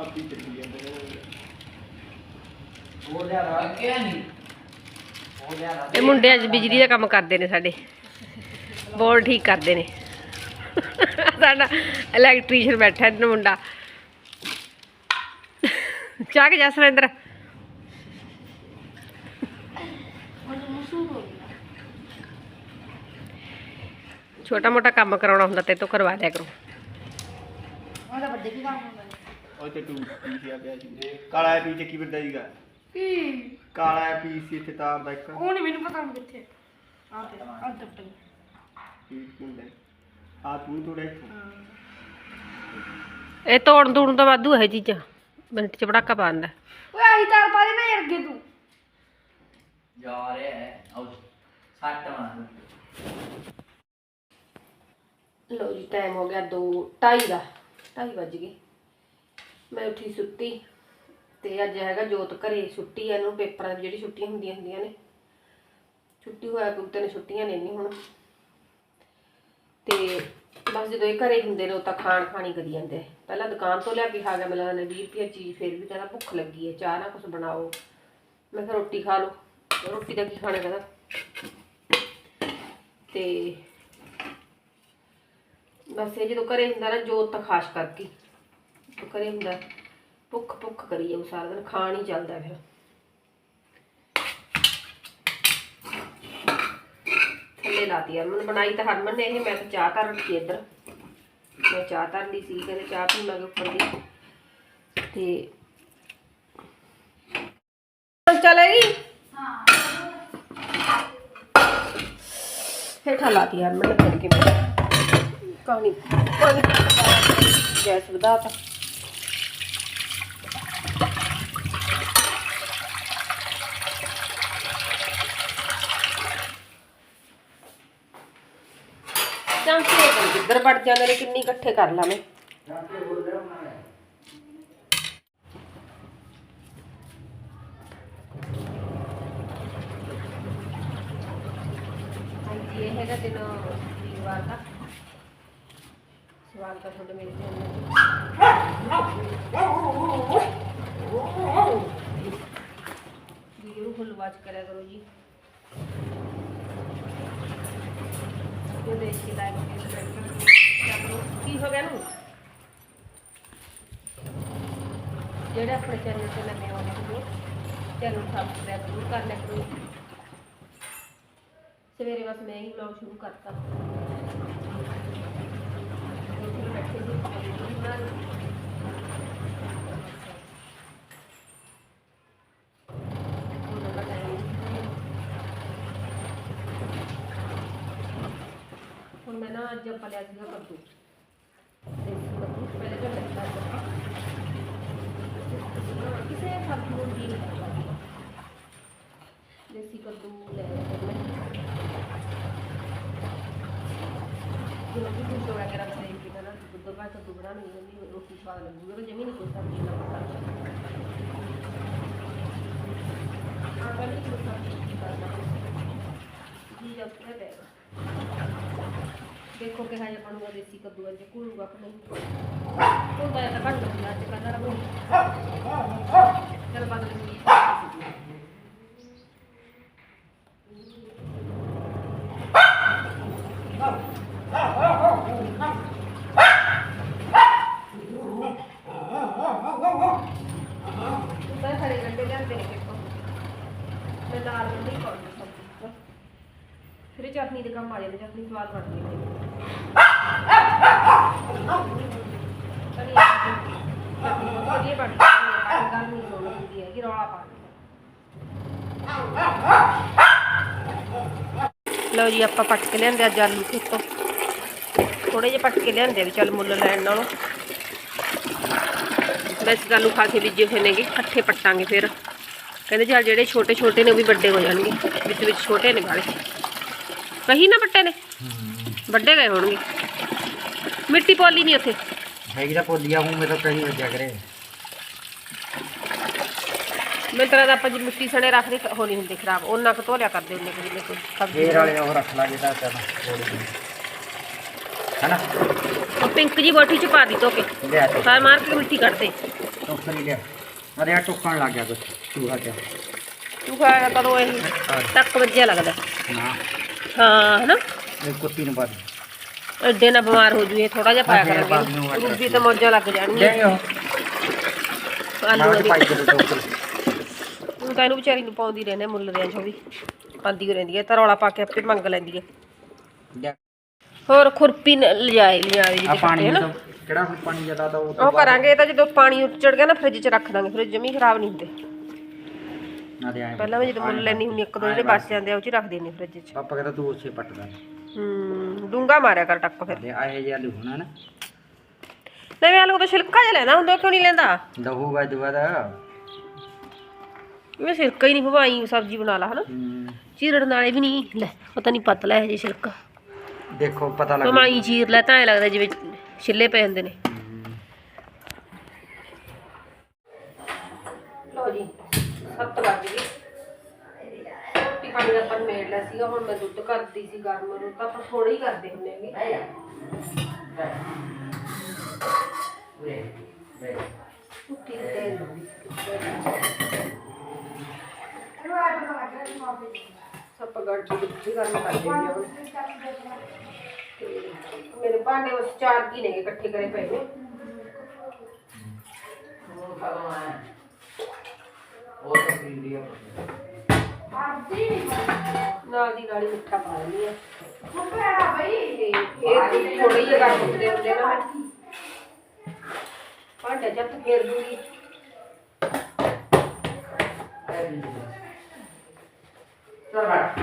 ਆਪੀ ਚੱਲੀ ਜਾਂਦੇ ਨੇ। ਉਹ ਲਿਆ ਰੱਖਿਆ ਨਹੀਂ। ਉਹ ਲਿਆ ਇਹ ਮੁੰਡੇ ਅੱਜ ਬਿਜਲੀ ਦਾ ਕੰਮ ਕਰਦੇ ਨੇ ਸਾਡੇ। ਬੋਰ ਠੀਕ ਕਰਦੇ ਨੇ। ਸਾਡਾ ਇਲੈਕਟ੍ਰੀਸ਼ੀਅਨ ਬੈਠਾ ਇਹਨਾਂ ਮੁੰਡਾ। ਚਾਹ ਕੇ ਜਾ ਸੁਰਿੰਦਰ। ਛੋਟਾ ਮੋਟਾ ਕੰਮ ਕਰਾਉਣਾ ਹੁੰਦਾ ਤੇ ਤੋਂ ਕਰਵਾ ਦਿਆ ਕਰੋ। ਉਹਦਾ ਵੱਡੇ ਕੀ ਕੰਮ ਹੁੰਦਾ? ਉਹ ਤੇ ਟੂ ਪੀਸ ਆ ਗਿਆ ਸੀ। ਕਾਲਾ ਪੀਸ ਕੀ ਵੱਡਾ ਸੀਗਾ। ਕੀ? ਕਾਲਾ ਪੀਸ ਇੱਥੇ ਤਾਰ ਦਾ ਇੱਕ। ਉਹ ਨਹੀਂ ਮੈਨੂੰ ਪਤਾ ਹੁਣ ਕਿੱਥੇ ਆ। ਤੇ ਆ ਹੁੰਦਾ ਆ ਤੂੰ ਥੋੜਾ ਇੱਥੋਂ। ਇਹ ਤੋੜਨ ਤੂੜਨ ਤੋਂ ਵਾਧੂ ਹੈ ਚੀਜ਼ਾਂ ਮਿੰਟ ਚ ਪੜਾਕਾ ਪਾ ਦਿੰਦਾ। ਓਏ ਆਹੀ ਤਾਰ ਪਾ ਦੇ ਨਾ ਯਾਰ ਅੱਗੇ ਤੂੰ। ਜਾ ਰਿਹਾ ਹੈ। ਉਹ ਸੱਟ ਮਾਰ। ਲੋ ਜੀ ਟਾਈਮ ਹੋ ਗਿਆ 2 2:30 ਦਾ। 2:30 ਵੱਜ ਗਏ। ਮੈਂ ਉੱਠੀ ਸੁੱਤੀ ਤੇ ਅੱਜ ਹੈਗਾ ਜੋਤ ਘਰੇ, ਛੁੱਟੀ ਆ ਇਹਨੂੰ ਪੇਪਰਾਂ ਦੀ ਜਿਹੜੀ ਛੁੱਟੀਆਂ ਹੁੰਦੀਆਂ ਹੁੰਦੀਆਂ ਨੇ। ਛੁੱਟੀ ਹੋਇਆ ਕੁੱਤੇ ਨੇ ਛੁੱਟੀਆਂ ਨੇ ਨਹੀਂ ਹੁਣ। ਤੇ ਬਸ ਜਦੋਂ ਇਹ ਘਰੇ ਹੁੰਦੇ ਨੇ, ਉਹ ਤਾਂ ਖਾਣ ਖਾਣੀ ਕਰੀ ਜਾਂਦੇ ਪਹਿਲਾਂ ਦੁਕਾਨ ਤੋਂ ਲਿਆ ਕੇ ਖਾ ਗਿਆ ਮਿਲਾਂ ਨੇ 20 ਰੁਪਏ ਚੀਜ਼, ਫਿਰ ਵੀ ਕਹਿੰਦਾ ਭੁੱਖ ਲੱਗੀ ਹੈ ਚਾਹ ਨਾ ਕੁਝ ਬਣਾਓ। ਮੈਂ ਕਿਹਾ ਰੋਟੀ ਖਾ ਲਓ। ਰੋਟੀ ਦਾ ਕੀ ਖਾਣਾ ਕਹਿੰਦਾ? ਤੇ ਬਸ ਇਹ ਜਦੋਂ ਘਰੇ ਹੁੰਦਾ ਨਾ, ਜੋਤ ਤਾਂ ਖਾਸ ਕਰਕੇ। ਜਦੋਂ ਘਰੇ ਹੁੰਦਾ, ਭੁੱਖ ਭੁੱਖ ਕਰੀ ਜਾਊ ਸਾਰਾ ਦਿਨ, ਖਾਣ ਹੀ ਚੱਲਦਾ ਫਿਰ। ਥੱਲੇ ਲਾਤੀ ਹਰਮਨ, ਬਣਾਈ ਤਾਂ ਹਰਮਨ ਨੇ ਇਹ, ਮੈਂ ਤਾਂ ਚਾਹ ਧਰ ਰੱਖੀ ਇੱਧਰ। ਮੈਂ ਚਾਹ ਧਰ ਲਈ ਸੀ, ਕਹਿੰਦੇ ਚਾਹ ਪੀ ਲਾਂਗੇ ਉੱਪਰ ਦੀ। ਤੇ ਚਲੇਗੀ ਹੇਠਾਂ ਲਾਤੀ ਹਰਮਨ ਨੇ ਫਿਰ ਕੇ ਕਹਾਣੀ। ਗੈਸ ਵਧਾਤਾ ਚਾਂਕੇ ਬਣ ਕਿੱਧਰ ਵੜ ਜਾਂਦੇ ਨੇ, ਕਿੰਨੀ ਇਕੱਠੇ ਕਰ ਲਾਂ ਹਾਂਜੀ, ਇਹ ਹੈਗਾ ਦਿਨ ਵੀਰਵਾਰ ਦਾ ਸਵਾਗਤ ਹੈ ਤੁਹਾਡੇ ਮੇਰੇ ਚੈਨਲ ਵੀਡੀਓ ਫੁੱਲ ਵਾਚ ਕਰਿਆ ਕਰੋ ਜੀ। ਇਹ ਦੇਖ ਕੇ ਲਾਈਕ ਕੀ ਹੋ ਗਿਆ ਨੂੰ? ਜਿਹੜੇ ਆਪਣੇ ਚੈਨਲ ਤੇ ਨਵੇਂ ਆਉਂਦੇ ਹੋ ਚੈਨਲ ਸਬਸਕ੍ਰਾਈਬ ਜ਼ਰੂਰ ਕਰ ਲਿਆ ਕਰੋ। ਸਵੇਰੇ ਬਸ ਮੈਂ ਹੀ ਵਲੌਗ ਸ਼ੁਰੂ ਕਰਤਾ। ਬੈਠੇ ਸੀ ਵੀਡੀਓ ਬਣਾ ਰਹੀ ਉਹਨਾਂ ਦਾ time ਹੁਣ ਮੈਂ ਨਾ ਅੱਜ ਆਪਾਂ ਲਿਆ ਸੀਗਾ ਕੱਦੂ। ਦੇਸੀ ਕੱਦੂ ਪਹਿਲੇ ਤਾਂ ਲੱਗਾ ਸੀ ਕਿਸੇ ਸਬਜ਼ੀ ਨੂੰ ਜੀ ਦੇਸੀ ਕੱਦੂ ਲੈ ਲਿਆ ਮੈਂ। ਜੋ ਵੀ ਕੁਝ ਤੋੜਾ ਕੇ ਕਿ ਨਾ ਦੁੱਧ ਪਾ ਕੇ ਦੁਬੜਾ ਹੁੰਦੀ ਰੋਟੀ ਸਵਾਦ ਲੱਗੂਗੀ ਉਹ ਕੋਈ ਸਬਜ਼ੀ ਨਾ ਪਕਾ ਆ ਕੋਈ ਸਬਜ਼ੀ ਕਰਨਾ ਜੀ ਜਦ ਤੱਕ ਦੇਖੋ ਕਿ ਹਾਜੇ ਬਣੂਗਾ ਦੇਸੀ ਕੱਦੂ ਅੱਜ ਘੁਲੂਗਾ ਕਿ ਨਹੀਂ ਹੁੰਦਾ ਹੈ ਤਾਂ ਘੱਟ ਹੁੰਦਾ ਅੱਜ ਕੱਲ੍ਹ ਰਬੂ ਚਲ ਬਦਲ ਗਈ ਤਾਂ ਹਰੇ ਗੰਡੇ ਲਿਆਂਦੇ ਨੇ ਕਿਤੋਂ ਮੈਂ ਦਾਲ ਨਹੀਂ ਪਾਉਣੀ ਸਬਜ਼ੀ ਚ। ਫਿਰ ਇਹ ਚਟਨੀ ਦੇ ਕੰਮ ਆ ਜਾਂਦੇ, ਚਟਨੀ ਸਵਾਦ ਬਣਦੀ ਹੈ। ਵਧੀਆ ਬਣਦੀ ਹੈ ਗੱਲ ਨਹੀਂ ਲੋੜ ਹੁੰਦੀ ਹੈ ਕਿ ਰੌਲਾ ਪਾ ਲਓ ਜੀ, ਆਪਾਂ ਪੱਟ ਕੇ ਲਿਆਂਦੇ ਅੱਜ ਆਲੂ ਖੇਤੋਂ। ਥੋੜੇ ਜਿਹੇ ਪੱਟ ਕੇ ਲਿਆਂਦੇ ਆ ਵੀ ਚੱਲ ਮੁੱਲ ਲੈਣ ਨਾਲੋਂ। ਵੈਸੇ ਆਲੂ ਖਾ ਕੇ ਬੀਜੇ ਹੋਏ ਨੇਗੇ, ਇਕੱਠੇ ਪੱਟਾਂਗੇ ਫਿਰ। ਕਹਿੰਦੇ ਚੱਲ ਜਿਹੜੇ ਛੋਟੇ ਛੋਟੇ ਨੇ ਉਹ ਵੀ ਵੱਡੇ ਹੋ ਜਾਣਗੇ ਵਿੱਚ ਵਿੱਚ ਛੋਟੇ ਨੇ ਗਾਲੇ। ਕਹੀ ਨਾ ਵੱਡੇ ਨੇ? ਵੱਡੇ ਗਏ ਹੋਣਗੇ। ਮਿੱਟੀ ਪੋਲੀ ਨਹੀਂ ਉੱਥੇ। ਹੈਗੀ ਤਾਂ ਪੋਲੀਆ ਹੂੰ ਮੈਂ ਤਾਂ ਕਹੀਂ ਵੱਜਿਆ ਕਰੇ। ਮੈਨੂੰ ਤਾਂ ਲੱਗਦਾ ਆਪਾਂ ਜੀ ਮਿੱਟੀ ਸਣੇ ਰੱਖਦੇ ਹੋ ਨਹੀਂ ਹੁੰਦੇ ਖਰਾਬ। ਉਹਨਾਂ ਕੁ ਧੋਲਿਆ ਕਰਦੇ ਜਿੰਨੇ ਕੋਈ ਸਬਜ਼ੀ ਫੇਰ ਵਾਲੇ ਉਹ ਰੱਖ ਲਾਂਗੇ ਤਾਂ ਚੱਲ ਹੈਨਾ? ਉਹ ਪਿੰਕ ਜੀ ਬੋਟੀ ਚ ਪਾ ਦੀ ਧੋ ਕੇ। ਲਿਆ ਤੇ ਸਾਰ ਮਾਰ ਕੇ ਮਿੱਟੀ ਕੱਢ ਦੇ। ਟੋਕਰੀ ਲਿਆ। ਅਰੇ ਆ ਟੋਕਣ ਲੱਗ ਗਿਆ ਕੁਛ। ਚੂਹਾ ਤੇ ਤੂੰ ਖਾਇਆ ਕਦੋਂ ਇਹ। ਟੱਕ ਵੱਜਿਆ ਲੱਗਦਾ। ਨਾ ਹਾਂ ਹਨਾ? ਇਹ ਕੁੱਤੀ ਨੂੰ ਬਾਦ ਐਡੇ ਨਾ ਬਿਮਾਰ ਹੋ ਜੂ ਇਹ ਥੋੜਾ ਜਿਹਾ ਪਾਇਆ ਹਾਂ, ਬਾਅਦ ਨੂੰ ਕਰਾਂਗੇ ਆ ਰੂਬੀ ਤੇ ਮੌਜਾਂ ਲੱਗ ਜਾਣਗੀਆਂ ਲੈ ਉਹ ਆਲੂ ਮਾਰ ਦੀ ਪਾਈ ਦੇ ਟੋਕਰੀ ਤੂੰ ਤਾਂ ਇਹਨੂੰ ਵਿਚਾਰੀ ਨੂੰ ਪਾਉਂਦੀ ਰਹਿੰਦੇ ਮੁੱਲ ਵੀ। ਪਾਉਂਦੀ ਰਹਿੰਦੀ ਹੈ ਤਾਂ ਰੌਲਾ ਪਾ ਕੇ ਆਪੇ ਮੰਗ ਲੈਂਦੀ ਹੈ ਲੈ। ਹੋਰ ਖੁਰਪੀ ਨ- ਲਿਜਾਏ ਲਿਜਾਏ ਜੀ ਆ ਪਾਣੀ ਹੈ ਨਾ ਤੋਂ ਕਿਹੜਾ ਹੁਣ ਪਾਣੀ ਜ਼ਿਆਦਾ ਤਾਂ ਉਹ ਤੋਂ ਕਰਾਂਗੇ ਇਹ ਤਾਂ ਜਦੋਂ ਪਾਣੀ ਉੱਚੜ ਗਿਆ ਨਾ ਫ੍ਰਿਜ 'ਚ ਰੱਖ ਦਾਂਗੇ ਫ੍ਰਿਜ ਜਮੀ ਖਰਾਬ ਨਹੀਂ ਹੁੰਦੇ। ਪਹਿਲਾਂ ਮੈਂ ਜਦੋਂ ਮੁੱਲ ਲੈਣੀ ਹੁੰਦੀ ਇੱਕ ਦੋ ਜਿਹੜੇ ਬਚ ਜਾਂਦੇ ਆ ਉਹ 'ਚ ਰੱਖ ਦੇਣੀ ਫ੍ਰਿਜ 'ਚ। ਪਾਪਾ ਕਹਿੰਦਾ ਤੂੰ ਉੱਥੇ ਪੱਟਦਾ ਹੂੰ ਡੂੰਗਾ ਮਾਰਿਆ ਕਰ ਟੱਕ ਫਿਰ। ਤੇ ਆਏ ਜਿਹਾ ਲੂਣਾ ਨਾ। ਨਵੇਂ ਆਲੂ ਤਾਂ ਛਿਲਕਾ ਜਿਹਾ ਲੈਣਾ ਹੁੰਦਾ ਕਿਉਂ ਨਹੀਂ ਲੈਂਦਾ? ਦਹੂਗਾ ਦੁਬਾਰਾ ਮੈਂ ਛਿਲਕਾ ਹੀ ਨਹੀਂ ਭਵਾਈ ਸਬਜ਼ੀ ਬਣਾ ਲਾ ਹਨਾ। ਹੂੰ, ਚੀਰਣ ਨਾਲੇ ਵੀ ਨਹੀਂ। ਲੈ ਪਤਾ ਨਹੀਂ ਪਤਲਾ ਹੈ ਜੀ ਛਿਲਕਾ। ਦੇਖੋ ਪਤਾ ਲੱਗ ਭਵਾਈ ਚੀਰ ਲੈ ਤਾਂ ਐ ਲੱਗਦਾ ਜਿਵੇਂ ਛਿੱਲੇ ਪਏ ਹੁੰਦੇ ਨੇ। ਲੋ ਜੀ। ਸੱਤ ਵੱਜ ਗਏ। ਰੋਟੀ ਪਾਣੀ ਦਾ ਆਪਾਂ ਮੇੜ ਲਿਆ ਸੀਗਾ, ਹੁਣ ਮੈਂ ਦੁੱਧ ਕਰਦੀ ਸੀ ਗਰਮ ਨੂੰ ਤਾਂ ਆਪਾਂ ਥੋੜਾ ਹੀ ਕਰਦੇ ਹੁੰਦੇ ਹੈਗੇ। ਕੁੱਤੀ ਦੇ ਤੇਲ ਸਭ ਗੜ ਕੇ ਦੁੱਧ ਗਰਮ ਕਰ ਦਿੰਦੇ ਹਾਂ ਹੁਣ। ਤੇ ਮੇਰੇ ਭਾਂਡੇ ਉਸ ਚਾਰ ਕੀ ਨੇਗੇ ਇਕੱਠੇ ਕਰੇ ਪਏ ਨੇ। ਪੀਂਦੀ ਆ ਨਾਲ ਦੀ ਨਾਲ ਹੀ ਮਿੱਠਾ ਪਾ ਲੈਂਦੀ ਆ। ਤੇ ਇਹ ਥੋੜੀ ਜਿਹੀ ਕਰ ਦਿੰਦੇ ਹੁੰਦੇ ਨਾ। ਮੈਂ ਭਾਂਡੇ ਜੱਤ ਫੇਰ ਦੂੰਗੀ। ਚਲ ਬੈਠ।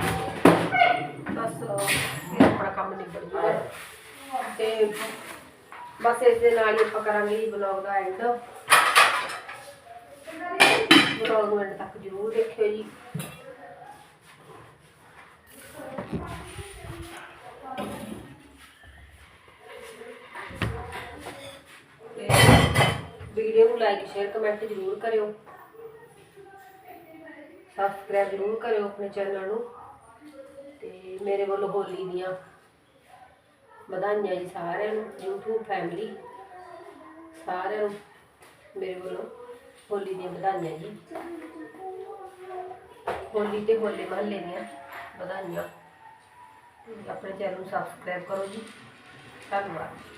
ਬਸ ਫਿਰ ਆਪਣਾ ਕੰਮ ਨਿਬੜ ਜੂਗਾ। ਤੇ ਬਸ ਇਸ ਦੇ ਨਾਲ ਹੀ ਆਪਾਂ ਕਰਾਂਗੇ ਜੀ ਬਲੌਗ ਦਾ ਐਂਡ ਬਲੌਗ ਮਿੰਟ ਤੱਕ ਜ਼ਰੂਰ ਦੇਖਿਓ ਜੀ। ਵੀਡੀਓ ਨੂੰ ਲਾਈਕ ਸ਼ੇਅਰ ਕਮੈਂਟ ਜ਼ਰੂਰ ਕਰਿਓ। ਸਬਸਕ੍ਰਾਈਬ ਜ਼ਰੂਰ ਕਰਿਓ ਆਪਣੇ ਚੈਨਲ ਨੂੰ। ਤੇ ਮੇਰੇ ਵੱਲੋਂ ਹੋਲੀ ਦੀਆਂ ਵਧਾਈਆਂ ਜੀ ਸਾਰਿਆਂ ਨੂੰ, YouTube ਫੈਮਿਲੀ ਸਾਰਿਆਂ ਨੂੰ ਮੇਰੇ ਵੱਲੋਂ। ਹੋਲੀ ਦੀਆਂ ਵਧਾਈਆਂ ਜੀ। ਹੋਲੀ ਤੇ ਹੋਲੇ ਮਹੱਲੇ ਦੀਆਂ ਵਧਾਈਆਂ। ਆਪਣੇ ਚੈਨਲ ਨੂੰ ਸਬਸਕ੍ਰਾਈਬ ਕਰੋ ਜੀ। ਧੰਨਵਾਦ।